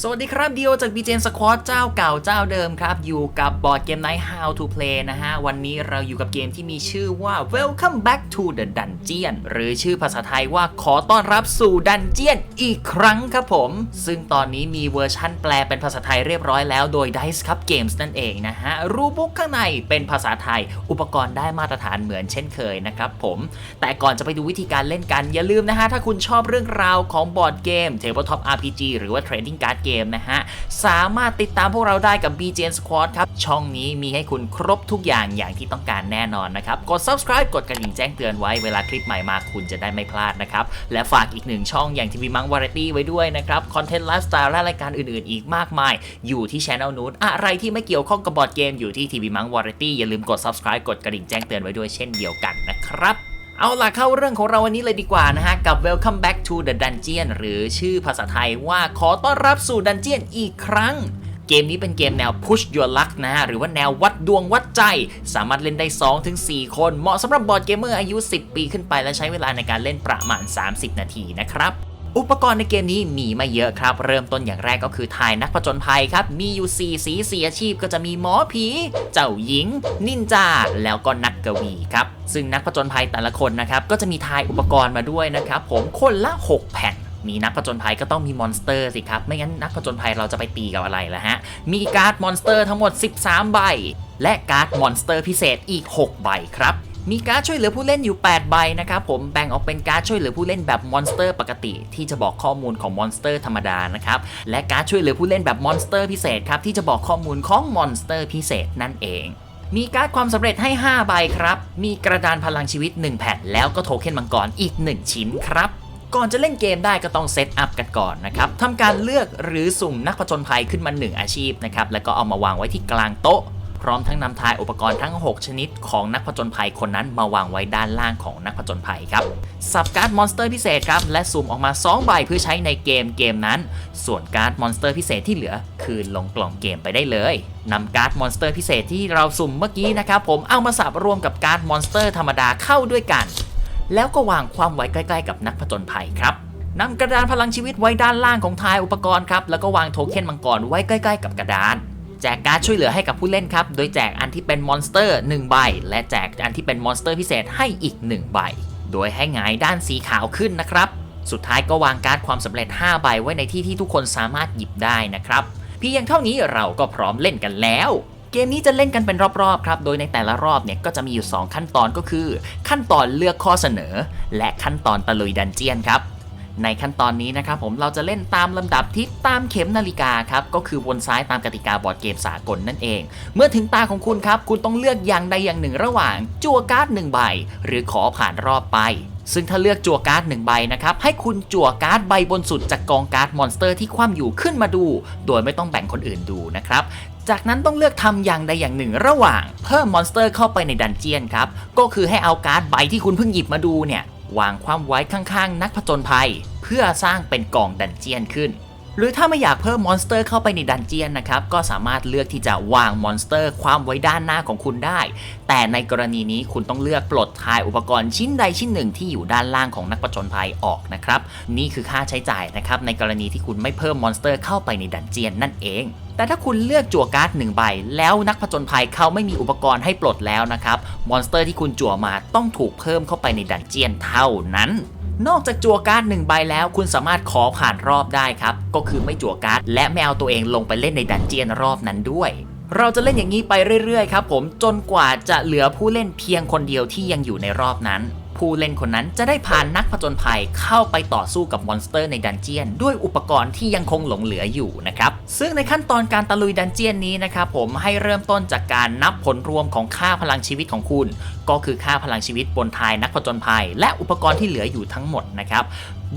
สวัสดีครับเดียวจาก b j n Squad เจ้าเก่าเจ้าเดิมครับ อยู่กับบอร์ดเกม Night How to Play นะฮะ วันนี้เราอยู่กับเกมที่มีชื่อว่า Welcome Back to the Dungeon หรือชื่อภาษาไทยว่าขอต้อนรับสู่ดันเจียนอีกครั้งครับผม ซึ่งตอนนี้มีเวอร์ชั่นแปลเป็นภาษาไทยเรียบร้อยแล้วโดย Dice Cup Games นั่นเองนะฮะ รูปบุ๊กข้างในเป็นภาษาไทย อุปกรณ์ได้มาตรฐานเหมือนเช่นเคยนะครับผม แต่ก่อนจะไปดูวิธีการเล่นกันอย่าลืมนะฮะถ้าคุณชอบเรื่องราวของบอร์ดเกม Tabletop RPG หรือว่า Trading Card Game นะฮะ สามารถติดตามพวกเราได้กับ BGN Squad ครับ ช่องนี้มีให้คุณครบทุกอย่างอย่างที่ต้องการแน่นอนนะครับ กด subscribe กดกระดิ่งแจ้งเตือนไว้เวลาคลิปใหม่มาคุณจะได้ไม่พลาดนะครับ และฝากอีกหนึ่งช่องอย่างทีวีมังวาไรตี้ไว้ด้วยนะครับคอนเทนต์ไลฟ์สไตล์และรายการอื่นๆ อีกมากมาย อยู่ที่ช anel นู้นอะไรที่ไม่เกี่ยวข้องกับบอร์ดเกมอยู่ที่ทีวีมังวาไรตี้อย่าลืมกด subscribe กดกระดิ่งแจ้งเตือนไว้ด้วยเช่นเดียวกันนะครับ เอาล่ะเข้าเรื่องของเราวันนี้เลยดีกว่านะฮะ กับ Welcome Back to the Dungeon หรือชื่อภาษาไทยว่าขอต้อนรับสู่ดันเจียนอีกครั้ง เกมนี้เป็นเกมแนว Push Your Luck นะฮะ หรือว่าแนววัดดวงวัดใจ สามารถเล่นได้ 2-4 คน เหมาะสำหรับบอร์ดเกมเมอร์อายุ 10 ปีขึ้นไปและใช้เวลาในการเล่นประมาณ 30 นาทีนะครับ อุปกรณ์ในเกมนี้มีไม่เยอะครับ เริ่มต้นอย่างแรกก็คือทายนักผจญภัยครับ มีอยู่ 4 สีสีอาชีพก็จะมีหมอผี เจ้าหญิง นินจา แล้วก็นักกวีครับ ซึ่งนักผจญภัยแต่ละคนนะครับ ก็จะมีทายอุปกรณ์มาด้วยนะครับ ผมคนละ 6 แผ่นมีนักผจญภัยก็ต้องมีมอนสเตอร์สิครับ ไม่งั้นนักผจญภัยเราจะไปตีกับอะไรล่ะฮะ มีการ์ดมอนสเตอร์ทั้งหมด 13 ใบ และการ์ดมอนสเตอร์พิเศษอีก 6 ใบครับ มีการ์ดช่วยเหลือผู้เล่นอยู่ 8 ใบนะครับผมแบ่งออกเป็นการ์ดช่วยเหลือผู้เล่นแบบมอนสเตอร์ปกติ ที่จะบอกข้อมูลของมอนสเตอร์ธรรมดานะครับและการ์ดช่วยเหลือผู้เล่นแบบมอนสเตอร์พิเศษครับที่จะบอกข้อมูลของมอนสเตอร์พิเศษนั่นเองมีการ์ดความสำเร็จให้ 5 ใบครับ มีกระดานพลังชีวิต 1 แผ่น แล้วก็โทเค็นมังกรอีก 1 ชิ้นครับ ก่อนจะเล่นเกมได้ก็ต้องเซตอัพกันก่อนนะครับทำการเลือกหรือสุ่มนักผจญภัยขึ้นมา 1 อาชีพนะครับ แล้วก็เอามาวางไว้ที่กลางโต๊ะ พร้อมทั้งนำทายอุปกรณ์ทั้ง 6 ชนิดของนักผจญภัยคนนั้นมาวางไว้ด้านล่างของนักผจญภัยครับ สับการ์ดมอนสเตอร์พิเศษครับ และสุ่มออกมา 2 ใบเพื่อใช้ในเกมเกมนั้น ส่วนการ์ดมอนสเตอร์พิเศษที่เหลือ คืนลงกล่องเกมไปได้เลยนำการ์ดมอนสเตอร์พิเศษที่เราสุ่มเมื่อกี้นะครับผมเอามาสับรวมกับการ์ดมอนสเตอร์ธรรมดาเข้าด้วยกัน แล้วก็วางความไว้ใกล้ ๆ กับนักผจญภัยครับนำกระดานพลังชีวิตไว้ด้านล่างของทายอุปกรณ์ครับแล้วก็วางโทเค็นมังกรไว้ใกล้ ๆ กับกระดาน แจกการ์ดช่วยเหลือให้กับผู้เล่นครับ โดยแจกอันที่เป็นมอนสเตอร์1ใบ และแจกอันที่เป็นมอนสเตอร์พิเศษให้อีก 1 ใบ โดยให้หงายด้านสีขาวขึ้นนะครับ สุดท้ายก็วางการ์ดความสำเร็จ 5 ใบไว้ในที่ที่ทุกคนสามารถหยิบได้นะครับเพียงเท่านี้เราก็พร้อมเล่นกันแล้ว เกมนี้จะเล่นกันเป็นรอบๆครับ โดยในแต่ละรอบเนี่ยก็จะมีอยู่ 2 ขั้นตอนก็คือ ขั้นตอนเลือกข้อเสนอ และขั้นตอนตะลุยดันเจียนครับ ในขั้นตอนนี้นะครับผมเราจะเล่นตามลำดับทิศตามเข็มนาฬิกาครับก็คือวนซ้ายตามกติกาบอร์ดเกมสากลนั่นเอง เมื่อถึงตาของคุณครับ คุณต้องเลือกอย่างใดอย่างหนึ่งระหว่างจั่วการ์ดหนึ่งใบ หรือขอผ่านรอบไปซึ่งถ้าเลือกจั่วการ์ดหนึ่งใบนะครับ ให้คุณจั่วการ์ดใบบนสุดจากกองการ์ดมอนสเตอร์ที่คว่ำอยู่ขึ้นมาดู โดยไม่ต้องแบ่งคนอื่นดูนะครับ จากนั้นต้องเลือกทำอย่างใดอย่างหนึ่งระหว่าง เพิ่มมอนสเตอร์เข้าไปในดันเจียนครับ ก็คือให้เอาการ์ดใบที่คุณเพิ่งหยิบมาดูเนี่ย วางความไว้ข้างๆ นักผจญภัย เพื่อสร้างเป็นกล่องดันเจียนขึ้น หรือถ้าไม่อยากเพิ่มมอนสเตอร์เข้าไปในดันเจียนนะครับ ก็สามารถเลือกที่จะวางมอนสเตอร์ความไว้ด้านหน้าของคุณได้ แต่ในกรณีนี้คุณต้องเลือกปลดทายอุปกรณ์ชิ้นใดชิ้นหนึ่งที่อยู่ด้านล่างของนักผจญภัยออกนะครับ นี่คือค่าใช้จ่ายนะครับในกรณีที่คุณไม่เพิ่มมอนสเตอร์เข้าไปในดันเจียนนั่นเอง แต่ถ้าคุณเลือกจั่วการ์ดหนึ่งใบ แล้วนักผจญภัยเขาไม่มีอุปกรณ์ให้ปลดแล้วนะครับ มอนสเตอร์ที่คุณจั่วมาต้องถูกเพิ่มเข้าไปในดันเจียนเท่านั้นนอกจากจั่วการ์ดหนึ่งใบแล้ว คุณสามารถขอผ่านรอบได้ครับ ก็คือไม่จั่วการ์ดและไม่เอาตัวเองลงไปเล่นในดันเจียนรอบนั้นด้วย เราจะเล่นอย่างนี้ไปเรื่อยๆครับผมจนกว่าจะเหลือผู้เล่นเพียงคนเดียวที่ยังอยู่ในรอบนั้น ผู้เล่นคนนั้นจะได้ผ่านนักผจญภัยเข้าไปต่อสู้กับมอนสเตอร์ในดันเจียน ด้วยอุปกรณ์ที่ยังคงหลงเหลืออยู่นะครับ ซึ่งในขั้นตอนการตะลุยดันเจียนนี้นะครับผมให้เริ่มต้นจากการนับผลรวมของค่าพลังชีวิตของคุณ ก็คือค่าพลังชีวิตบนทายนักผจญภัย และอุปกรณ์ที่เหลืออยู่ทั้งหมดนะครับ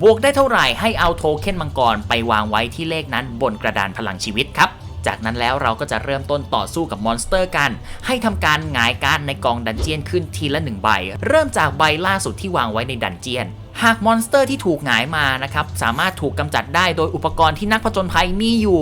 บวกได้เท่าไหร่ให้เอาโทเค็นมังกรไปวางไว้ที่เลขนั้นบนกระดานพลังชีวิตครับ จากนั้นแล้วเราก็จะเริ่มต้นต่อสู้กับมอนสเตอร์กัน ให้ทำการหงายการ์ดในกองดันเจียนขึ้นทีละหนึ่งใบ เริ่มจากใบล่าสุดที่วางไว้ในดันเจียนหากมอนสเตอร์ที่ถูกหงายมานะครับสามารถถูกกำจัดได้โดยอุปกรณ์ที่นักผจญภัยมีอยู่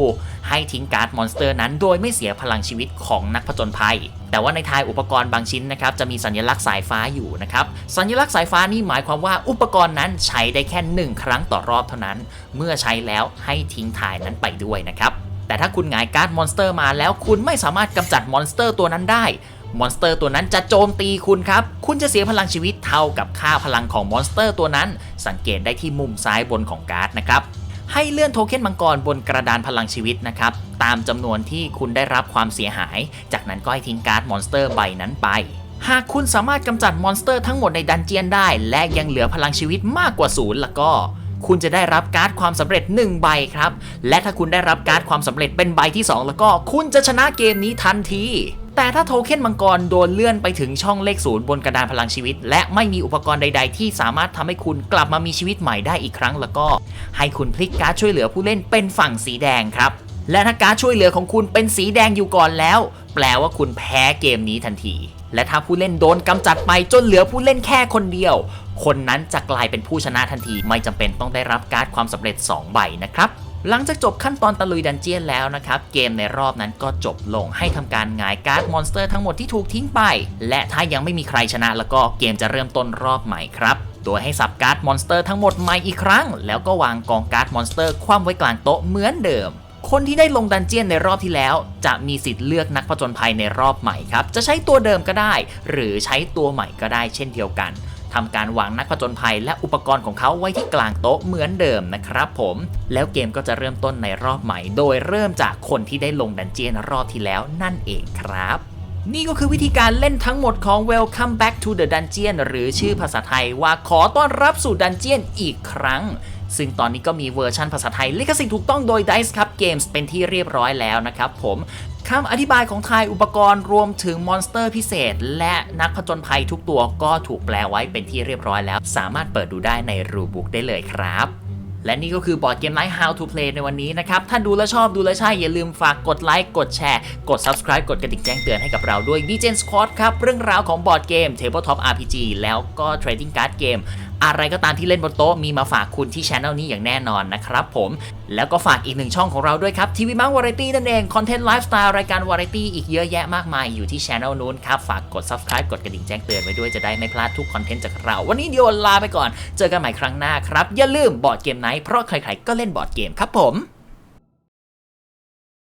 ให้ทิ้งการ์ดมอนสเตอร์นั้นโดยไม่เสียพลังชีวิตของนักผจญภัย แต่ว่าในทายอุปกรณ์บางชิ้นนะครับจะมีสัญลักษณ์สายฟ้าอยู่นะครับสัญลักษณ์สายฟ้านี่หมายความว่าอุปกรณ์นั้นใช้ได้แค่หนึ่งครั้งต่อรอบเท่านั้น เมื่อใช้แล้วให้ทิ้งทายนั้นไปด้วยนะครับ แต่ถ้าคุณหงายการ์ดมอนสเตอร์มาแล้วคุณไม่สามารถกำจัดมอนสเตอร์ตัวนั้นได้มอนสเตอร์ตัวนั้นจะโจมตีคุณครับ คุณจะเสียพลังชีวิตเท่ากับค่าพลังของมอนสเตอร์ตัวนั้น สังเกตได้ที่มุมซ้ายบนของการ์ดนะครับ ให้เลื่อนโทเค็นมังกรบนกระดานพลังชีวิตนะครับ ตามจำนวนที่คุณได้รับความเสียหาย จากนั้นก็ให้ทิ้งการ์ดมอนสเตอร์ใบนั้นไป หากคุณสามารถกำจัดมอนสเตอร์ทั้งหมดในดันเจียนได้ และยังเหลือพลังชีวิตมากกว่าศูนย์แล้วก็ คุณจะได้รับการ์ดความสำเร็จ 1 ใบครับ และถ้าคุณได้รับการ์ดความสำเร็จเป็นใบที่ 2 แล้วก็คุณจะชนะเกมนี้ทันทีแต่ถ้าโทเค็นมังกรโดนเลื่อนไปถึงช่องเลขศูนย์บนกระดานพลังชีวิต และไม่มีอุปกรณ์ใด ๆ ที่สามารถทำให้คุณกลับมามีชีวิตใหม่ได้อีกครั้ง แล้วก็ ให้คุณพลิกการ์ดช่วยเหลือผู้เล่นเป็นฝั่งสีแดงครับ และถ้าการ์ดช่วยเหลือของคุณเป็นสีแดงอยู่ก่อนแล้ว แปลว่าคุณแพ้เกมนี้ทันที และถ้าผู้เล่นโดนกำจัดไปจนเหลือผู้เล่นแค่คนเดียว คนนั้นจะกลายเป็นผู้ชนะทันทีไม่จำเป็นต้องได้รับการ์ดความสำเร็จ 2 ใบนะครับหลังจากจบขั้นตอนตะลุยดันเจียนแล้วนะครับ เกมในรอบนั้นก็จบลงให้ทำการหงายการ์ดมอนสเตอร์ทั้งหมดที่ถูกทิ้งไป และถ้ายังไม่มีใครชนะแล้วก็เกมจะเริ่มต้นรอบใหม่ครับ โดยให้สับการ์ดมอนสเตอร์ทั้งหมดใหม่อีกครั้ง แล้วก็วางกองการ์ดมอนสเตอร์คว่ำไว้กลางโต๊ะเหมือนเดิม คนที่ได้ลงดันเจียนในรอบที่แล้ว จะมีสิทธิ์เลือกนักผจญภัยในรอบใหม่ครับ จะใช้ตัวเดิมก็ได้ หรือใช้ตัวใหม่ก็ได้เช่นเดียวกันทำการวางนักผจญภัยและอุปกรณ์ของเขาไว้ที่กลางโต๊ะเหมือนเดิมนะครับผม แล้วเกมก็จะเริ่มต้นในรอบใหม่ โดยเริ่มจากคนที่ได้ลงดันเจียนรอบที่แล้วนั่นเองครับนี่ก็คือวิธีการเล่นทั้งหมดของ Welcome Back to the Dungeon หรือชื่อภาษาไทยว่าขอต้อนรับสู่ดันเจียนอีกครั้ง ซึ่งตอนนี้ก็มีเวอร์ชันภาษาไทยลิขสิทธิ์ถูกต้องโดย Dice Cup Games เป็นที่เรียบร้อยแล้วนะครับผมคำอธิบายของไทยอุปกรณ์รวมถึงมอนสเตอร์พิเศษ และนักผจญภัยทุกตัวก็ถูกแปลไว้เป็นที่เรียบร้อยแล้ว สามารถเปิดดูได้ในรูบุ๊กได้เลยครับและนี่ก็คือบอร์ดเกมไลท์ How to Play ในวันนี้นะครับ ถ้าดูแล้วชอบดูแล้วใช่ อย่าลืมฝากกดไลค์ กดแชร์ กด Subscribe กดกระดิ่งแจ้งเตือนให้กับเราด้วย b g n Squad ครับ เรื่องราวของบอร์ดเกม Tabletop RPG แล้วก็ Trading Card Game อะไรก็ตามที่เล่นบนโต๊ะมีมาฝากคุณที่ช anel นี้อย่างแน่นอนนะครับผม แล้วก็ฝากอีกหนึ่งช่องของเราด้วยครับทีวีมังวาไรตี้นั่นเอง คอนเทนต์ไลฟ์สไตล์รายการวาไรตี้อีกเยอะแยะมากมายอยู่ที่ช anel นู้นครับ ฝากกด subscribe กดกระดิ่งแจ้งเตือนไว้ด้วยจะได้ไม่พลาดทุกคอนเทนต์จากเรา วันนี้เดียวลาไปก่อน เจอกันใหม่ครั้งหน้าครับอย่าลืมบอร์ดเกมไนท์เพราะใครๆก็เล่นบอร์ดเกมครับผม